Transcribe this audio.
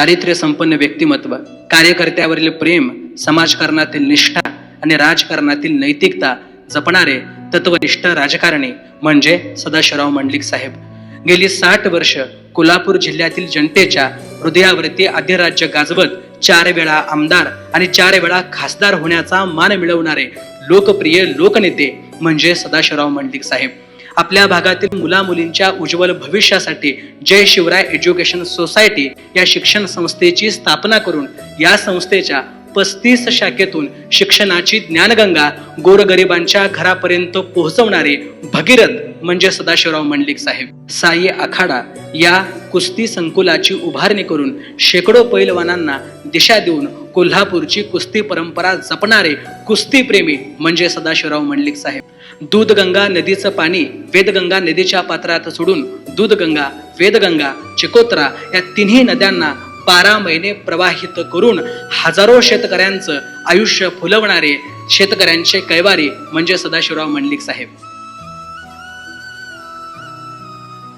चारित्र्य संपन्न व्यक्तिमत्व कार्यकर्त्यावरील प्रेम समाजकारणातील निष्ठा आणि राजकारणातील नैतिकता जपणारे तत्वनिष्ठ राजकारणी म्हणजे सदाशिवराव मंडलिक साहेब. गेली साठ वर्ष कोल्हापूर जिल्ह्यातील जनतेच्या हृदयावरती अधिराज्य गाजवत चार वेळा आमदार आणि चार वेळा खासदार होण्याचा मान मिळवणारे लोकप्रिय लोकनेते म्हणजे सदाशिवराव मंडलिक साहेब. आपल्या भागातील मुला मुलींच्या उज्ज्वल भविष्यासाठी जय शिवराय एज्युकेशन सोसायटी या शिक्षण संस्थेची स्थापना करून या संस्थेच्या पस्तीस शाखेतून शिक्षणाची ज्ञानगंगा गोरगरिबांच्या घरापर्यंत पोहोचवणारे भगीरथ म्हणजे सदाशिवराव मंडलिक साहेब. साई आखाडा या कुस्ती संकुलाची उभारणी करून शेकडो पैलवानांना दिशा देऊन कोल्हापूरची कुस्ती परंपरा जपणारे कुस्तीप्रेमी म्हणजे सदाशिवराव मंडलिक साहेब. दूधगंगा नदीचं पाणी वेदगंगा नदीच्या पात्रात सोडून दूधगंगा वेदगंगा चिकोत्रा या तिन्ही नद्यांना बारा महिने प्रवाहित करून हजारो शेतकऱ्यांचं आयुष्य फुलवणारे शेतकऱ्यांचे कैवारी म्हणजे सदाशिवराव मंडलिक साहेब.